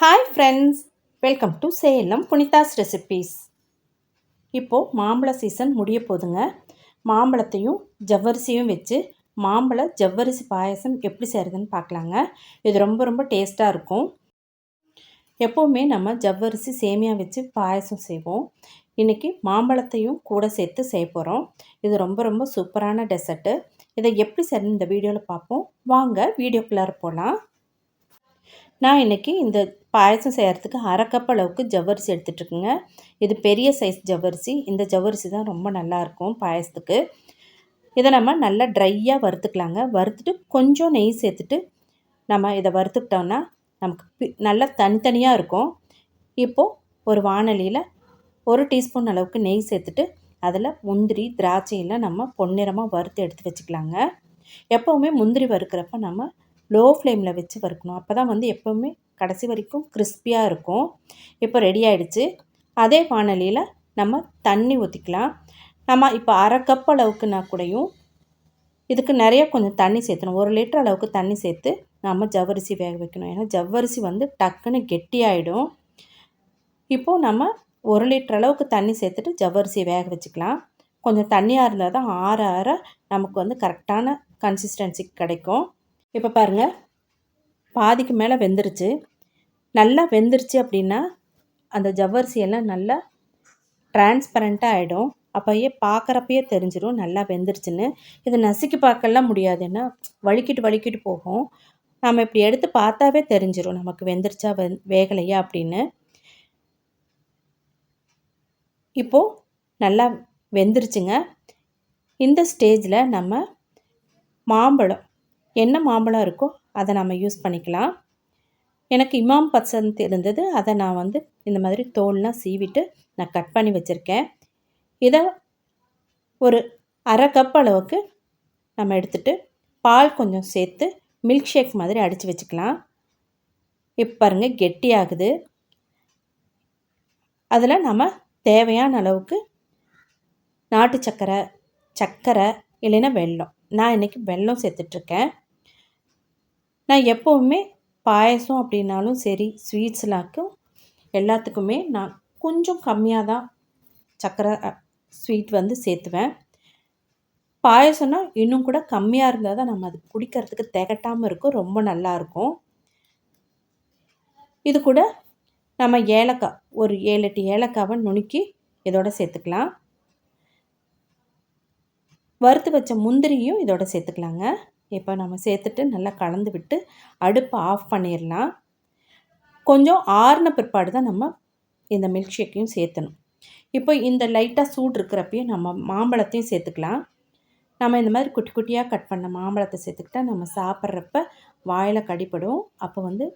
Hi friends welcome to Salem Punitha's recipes இப்போது மாம்பழ season முடிய போதுங்க. மாம்பழத்தையும் ஜவ்வரிசியும் வச்சு மாம்பழ ஜவ்வரிசி பாயசம் எப்படி செய்கிறதுன்னு பார்க்கலாங்க. இது ரொம்ப ரொம்ப டேஸ்ட்டாக இருக்கும். எப்போவுமே நம்ம ஜவ்வரிசி சேமியா வச்சு பாயசம் செய்வோம். இன்றைக்கி மாம்பழத்தையும் கூட சேர்த்து செய்ய போகிறோம் இது ரொம்ப ரொம்ப சூப்பரான டெசர்ட்டு இதை எப்படி செய்யணும் இந்த வீடியோவில் பார்ப்போம். வாங்க வீடியோக்குள்ளார போகலாம் நான் இன்றைக்கி இந்த பாயசம் செய்கிறதுக்கு அரை கப் அளவுக்கு ஜவ்வரிசி எடுத்துகிட்ருக்குங்க இது பெரிய சைஸ் ஜவ்வரிசி. இந்த ஜவ்வரிசி தான் ரொம்ப நல்லாயிருக்கும் பாயசத்துக்கு. இதை நம்ம நல்லா ட்ரையாக வறுத்துக்கலாங்க. வறுத்துட்டு கொஞ்சம் நெய் சேர்த்துட்டு நம்ம இதை வறுத்துக்கிட்டோன்னா நமக்கு நல்லா தனித்தனியாக இருக்கும். இப்போது ஒரு வானலியில் ஒரு டீஸ்பூன் அளவுக்கு நெய் சேர்த்துட்டு அதில் முந்திரி திராட்சையெல்லாம் நம்ம பொன்னிறமாக வறுத்து எடுத்து வச்சுக்கலாங்க. எப்போவுமே முந்திரி வறுக்கிறப்ப நம்ம லோ ஃப்ளேமில் வச்சு வறுக்கணும். அப்போ தான் வந்து எப்போவுமே கடைசி வரைக்கும் கிறிஸ்பியாக இருக்கும். இப்போ ரெடி ஆகிடுச்சு அதே வானலியில் நம்ம தண்ணி ஊற்றிக்கலாம் நம்ம இப்போ அரை கப் அளவுக்குனா கூடயும் இதுக்கு நிறைய கொஞ்சம் தண்ணி சேர்த்தணும். ஒரு லிட்டர் அளவுக்கு தண்ணி சேர்த்து நம்ம ஜவ்வரிசி வேக வைக்கணும். ஏன்னா ஜவ்வரிசி வந்து டக்குன்னு கெட்டியாயிடும். இப்போது நம்ம ஒரு லிட்டர் அளவுக்கு தண்ணி சேர்த்துட்டு ஜவ்வரிசி வேக வச்சுக்கலாம். கொஞ்சம் தண்ணியாக இருந்தால் தான் ஆற ஆற நமக்கு வந்து கரெக்டான கன்சிஸ்டன்சி கிடைக்கும். இப்போ பாருங்கள் பாதிக்கு மேலே வெந்துருச்சு. நல்லா வெந்துருச்சு அப்படின்னா அந்த ஜவ்வரிசியெல்லாம் நல்லா டிரான்ஸ்பரண்ட்டாக ஆகிடும் அப்போயே பார்க்குறப்பயே தெரிஞ்சிடும் நல்லா வெந்துருச்சுன்னு. இதை நசுக்கி பார்க்கலாம் முடியாது. ஏன்னா வழுக்கிட்டு போகும். நம்ம இப்படி எடுத்து பார்த்தாவே தெரிஞ்சிடும் நமக்கு வெந்துருச்சா வெ வேகலையா அப்படின்னு. இப்போது நல்லா வெந்துருச்சுங்க. இந்த ஸ்டேஜில் நம்ம மாம்பழம் என்ன மாம்பழம் இருக்கோ அதை நம்ம யூஸ் பண்ணிக்கலாம். எனக்கு இமாம் பசந்த் இருந்தது அதை நான் வந்து இந்த மாதிரி தோல்லாம் சீவிட்டு நான் கட் பண்ணி வச்சுருக்கேன். இதை ஒரு அரை கப் அளவுக்கு நம்ம எடுத்துகிட்டு பால் கொஞ்சம் சேர்த்து மில்க் ஷேக் மாதிரி அடித்து வச்சுக்கலாம். இப்போ பாருங்கள் கெட்டியாகுது அதில் நம்ம தேவையான அளவுக்கு நாட்டு சக்கரை சக்கரை இல்லைன்னா வெல்லம். நான் இன்றைக்கி வெல்லம் சேர்த்துட்ருக்கேன் நான் எப்போவுமே பாயசம் அப்படின்னாலும் சரி ஸ்வீட்ஸ்லாக்கும் எல்லாத்துக்குமே நான் கொஞ்சம் கம்மியாக தான் சர்க்கரை ஸ்வீட் வந்து சேர்த்துவேன். பாயசம்னா இன்னும் கூட கம்மியாக இருந்தால் தான் நம்ம அது குடிக்கிறதுக்கு திகட்டாமல் இருக்கும் ரொம்ப நல்லாயிருக்கும் இது கூட நம்ம ஏலக்காய் ஒரு ஏழு எட்டு ஏலக்காவை நுணுக்கி இதோட சேர்த்துக்கலாம். வறுத்து வச்ச முந்திரியும் இதோட சேர்த்துக்கலாங்க. இப்போ நம்ம சேர்த்துட்டு நல்லா கலந்து விட்டு அடுப்பை ஆஃப் பண்ணிடலாம். கொஞ்சம் ஆறுன பிற்பாடு தான் நம்ம இந்த மில்க் ஷேக்கையும் சேர்த்தணும். இப்போ இந்த லைட்டாக சூடு இருக்கிறப்பையும் நம்ம மாம்பழத்தையும் சேர்த்துக்கலாம். நம்ம இந்த மாதிரி குட்டி குட்டியாக கட் பண்ண மாம்பழத்தை சேர்த்துக்கிட்டா நம்ம சாப்பிட்றப்ப வாயில் கடிப்படும் அப்போ வந்து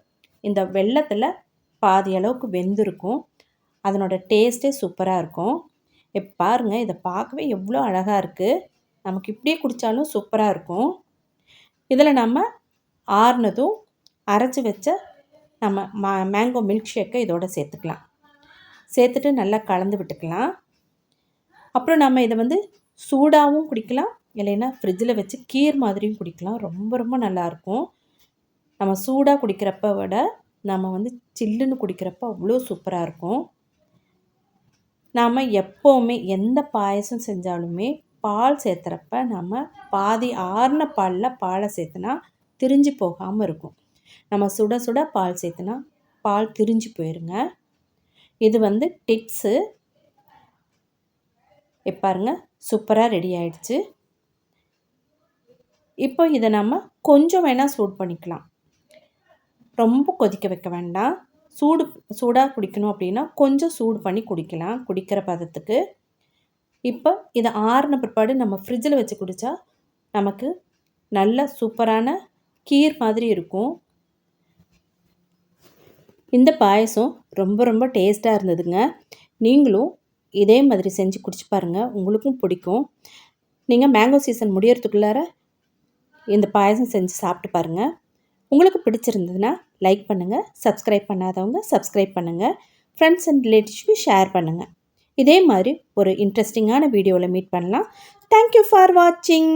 இந்த வெள்ளத்தில் பாதி அளவுக்கு வெந்திருக்கும். அதனோட டேஸ்ட்டே சூப்பராக இருக்கும். இப்போ பாருங்கள் இதை பார்க்கவே எவ்வளோ அழகாக இருக்குது நமக்கு இப்படியே குடித்தாலும் சூப்பராக இருக்கும். இதில் நம்ம ஆறுனதும் அரைச்சி வச்ச நம்ம மா மேங்கோ மில்க் ஷேக்கை இதோட சேர்த்துக்கலாம். சேர்த்துட்டு நல்லா கலந்து விட்டுக்கலாம். அப்புறம் நம்ம இதை வந்து சூடாகவும் குடிக்கலாம். இல்லைன்னா ஃப்ரிட்ஜில் வச்சு கீர் மாதிரியும் குடிக்கலாம். ரொம்ப ரொம்ப நல்லாயிருக்கும். நம்ம சூடாக குடிக்கிறப்ப விட நம்ம வந்து சில்லுன்னு குடிக்கிறப்ப அவ்வளோ சூப்பராக இருக்கும். நாம் எப்போவுமே எந்த பாயசம் செஞ்சாலுமே பால் சேர்த்துறப்ப நம்ம பாதி ஆறின பாலில் பாலை சேர்த்துனா திரிஞ்சு போகாமல் இருக்கும். நம்ம சுட சுட பால் சேர்த்துனா பால் திரிஞ்சு போயிருங்க. இது வந்து டிப்ஸு. பாருங்க சூப்பராக ரெடி ஆயிடுச்சு. இப்போ இதை நம்ம கொஞ்சம் வேணால் சூட் பண்ணிக்கலாம். ரொம்ப கொதிக்க வைக்க வேண்டாம். சூடு சூடாக குடிக்கணும் அப்படின்னா கொஞ்சம் சூடு பண்ணி குடிக்கலாம். குடிக்கிற பதத்துக்கு. இப்போ இதை ஆறின பிற்பாடு நம்ம ஃப்ரிட்ஜில் வச்சு குடித்தா நமக்கு நல்ல சூப்பரான கீர் மாதிரி இருக்கும். இந்த பாயசம் ரொம்ப ரொம்ப டேஸ்ட்டாக இருந்ததுங்க. நீங்களும் இதே மாதிரி செஞ்சு குடிச்சு பாருங்கள் உங்களுக்கும் பிடிக்கும். நீங்கள் மேங்கோ சீசன் முடியறதுக்குள்ளார இந்த பாயசம் செஞ்சு சாப்பிட்டு பாருங்கள் உங்களுக்கு பிடிச்சிருந்ததுன்னா லைக் பண்ணுங்கள் சப்ஸ்கிரைப் பண்ணாதவங்க சப்ஸ்கிரைப் பண்ணுங்கள் ஃப்ரெண்ட்ஸ் அண்ட் ரிலேட்டிவ்ஸ்க்கு ஷேர் பண்ணுங்கள் இதே மாதிரி ஒரு இன்ட்ரெஸ்டிங்கான வீடியோவில் மீட் பண்ணலாம். தேங்க்யூ ஃபார் வாட்சிங்